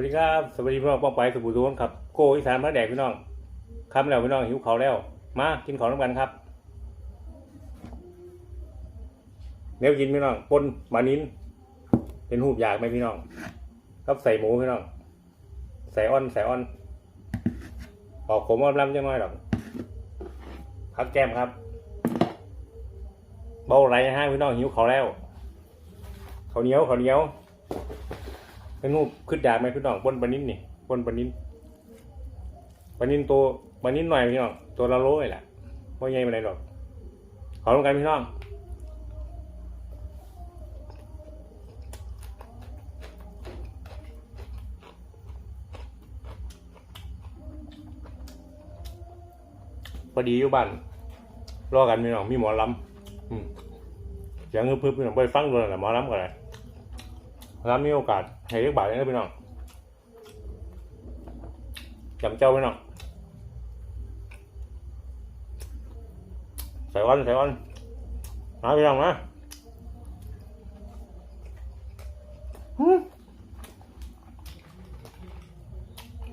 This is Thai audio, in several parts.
วัสดีครับ สวัสดีพี่น้องป้องไปสุบุทุนครับโกอีสานมาแดกพี่น้องคำแล้วพี่น้องหิวเขาวแล้ว มากินของน้ำกันครับเนี้ยกินพี่น้องปนมานินเป็นหูบอยากไหมพี่น้องครับใส่หมูพี่น้องใส่อ้อนใส่อ้อนออกผมอ้อมล้ำจังน้อยหรอกพักแก้มครับเบาไหลนะฮะพี่น้องหิวเขาวแล้วข้าวเหนียวข้าวเหนียว เป็นรูปขึ้นดาบไหมพี่น้องบนปลานิ้นนี่บนปลานิ้นปลานิ้นตัวปลานิ้นหน่อยพี่น้องตัวละโลเลยแหละว่าใหญ่มาไหนหรอกขอลงกันพี่น้องพอดีอยู่บ้านรอกันพี่น้องมีหมอลำอืมเสียงเพิ่มพี่น้องไปฟังด้วยแหละหมอลำกันเลย ร้านมีโอกาสให้เรียกบาทได้พี่น้องจำเจ้าพี่น้องใส่วันใส่วันมาพี่น้องนะหืม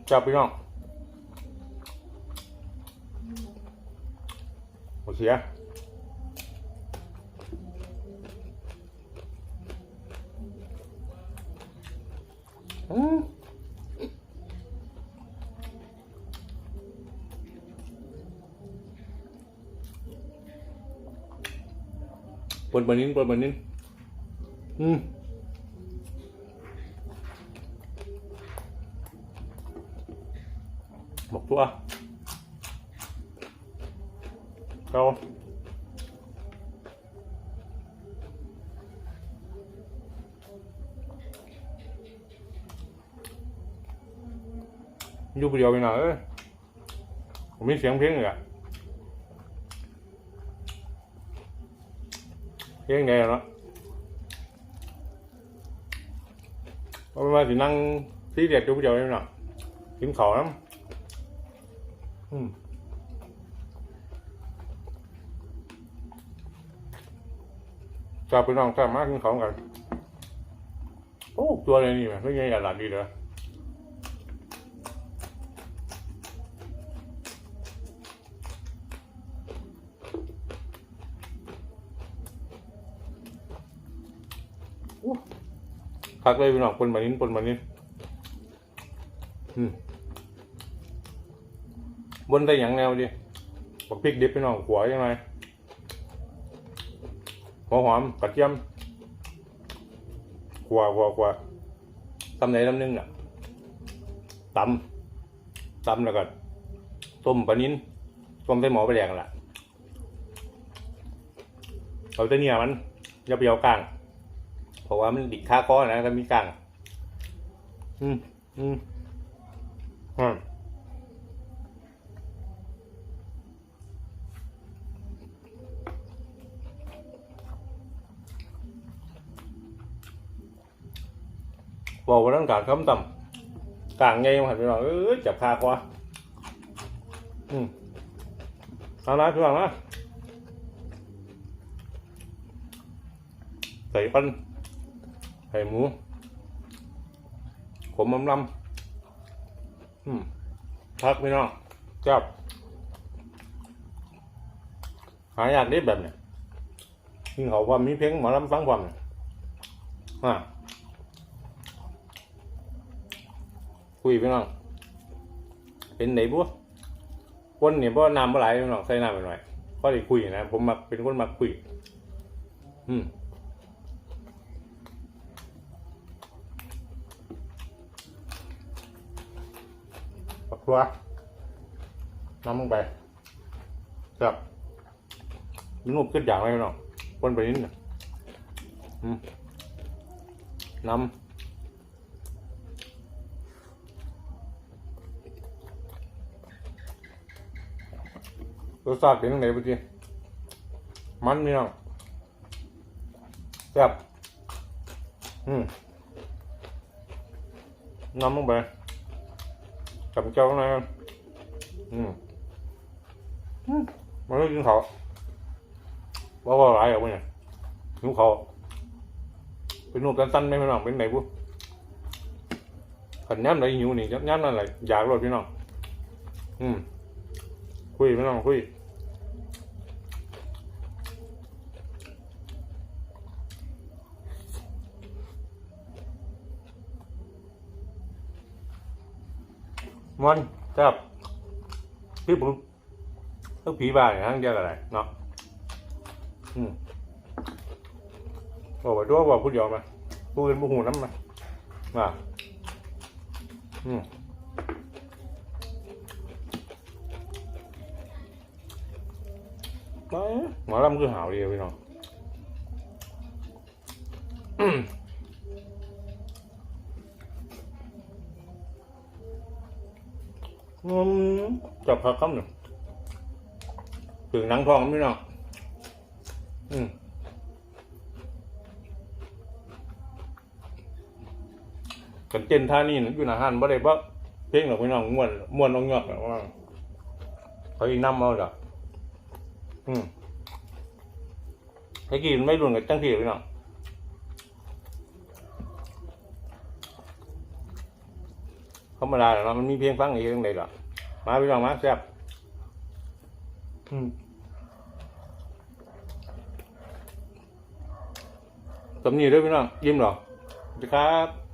จับพี่น้องโอเสี ปนบานินปนบานินอืมบอกตัวเขาอยู่เดียวไปหน่อยเอ้ยผมมีเสียงเพลงเลยอะ เพลงไงเนาะเพราะว่าสินั่งซีเรียสอยู่คนเดียวไปหน่อยกินข้าวน้ำอืมจับไปน้องจับมากกินข้าวกัน โอ้ ตัวอะไรนี่มันไม่ใช่หลานดีเลย คักเลยพี่น้องปนมานินปนมานินบนได้หยังแนวดิบักพริกดิบพี่น้องขัวยังไงหัวหอมกระเทียมขัวขัวขัวตำไหนตำนึงน่ะตำตำแล้วก็ต้มปลานิ้นต้มใส่หมอไปแดงล่ะเอาแต่เนี่ยมันอย่าไปเอากลาง เพราะว่ามันดิดค่าก้อนนะก็มีกังอืมอืมอืมบอกว่าต้องการคำต่ำกลางไงมาหันไปหน่อยเออจับคากว่าอืมเอาละพี่น้องนะใส่ปั้น ข่หมูขมลำลำพักพี่น้องจับหายากได้แบบเนี้ยยิ่งเขาว่ามีเพลงหมอลำฟังความเนี่ยอะคุยพี่น้อง เป็นไหนบัวคนเนี่ยเพราะน้ำเมื่อไหร่พี่น้องใส่น้ำไปหน่อยก็ได้คุยนะ ผมมักเป็นคนมักคุย อืม ปักทัวน้ำลงไปครับนุ่มขึ้นอย่างไรพี่น้องคนไปนิดนึ่งน้ำรสชาติเป็นยังไงพี่จีมันพี่น้องแซ่บอืมน้ำลงไป cầm châu này ừ. mà nó dính khổ bỏ vào lại rồi bây giờ dính khổ เป็นรูปสั้นๆไม่เป็นหรอกเป็นไหนบุขันย้ำอะไรหิวนี่ย้ำนั่นแหละอยากรถพี่น้องอืมคุยพี่น้องคุย มันจับพี่ผมต้องผีบ้าอย่างนั้นเดียวกันเลยเนาะอืมบอกว่าตัวบอกพูดเดียวมาพูดเป็นผู้หูน้ำมาว่าอืมหมอลำคือหาวดีพี่น้อง อืมจับผักคำหนึ่งถึงหนังทองพี่น้องอืมกันเจนท่านี่อยู่หนาหันบ่ได้บ่เพลงหรอกพี่น้องม่วนม่วนน้องยอกหรอกว่าเขาอีกน้ำเอาจ้ะอืมไอ้กี่ไม่รุนกับจังที่พี่น้อง รรมดาแหละเนาะมันมีเพียงฟังอีกเรื่องใดหรอมาพี่น้องมาแซ่บอืมสำนีด้วยพี่น้องยิ้มหรอสวัสดีครับ